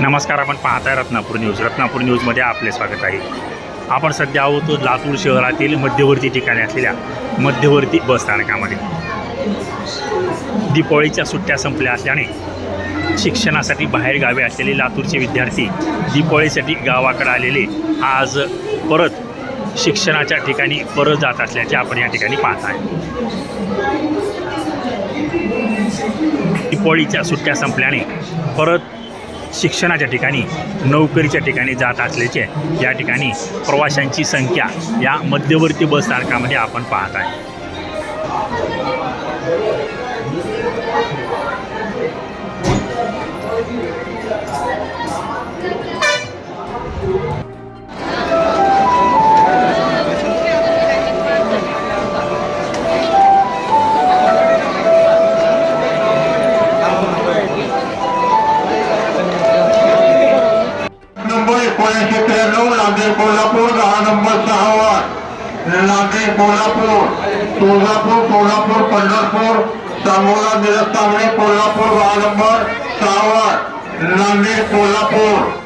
नमस्कार आपण पाहताय रत्नापूर न्यूज. रत्नापूर न्यूजमध्ये आपले स्वागत आहे. आपण सध्या आहोत लातूर शहरातील मध्यवर्ती ठिकाणी असलेल्या मध्यवर्ती बस स्थानकामध्ये. दीपावळीच्या सुट्ट्या संपल्या असल्याने शिक्षणासाठी बाहेर गावे असलेले लातूरचे विद्यार्थी दीपावळीसाठी गावाकडे आलेले आज परत शिक्षणाच्या ठिकाणी परत जात असल्याचे आपण या ठिकाणी पाहत आहे दीपावळीच्या सुट्ट्या संपल्याने परत शिक्षणाच्या ठिकाणी नोकरीच्या ठिकाणी जात असल्याचे या ठिकाणी प्रवाशांची संख्या या मध्यवर्ती बस स्थानकामध्ये आपण पाहत आहे. एकोणीसशे त्र्याण्णव नांदेड कोल्हापूर दहा नंबर सहा वार्ड नांदेड कोल्हापूर तुळजापूर कोल्हापूर पंढरपूर सांगोला मिरज तांबडे कोल्हापूर दहा नंबर सहा वार्ड नांदेड कोल्हापूर.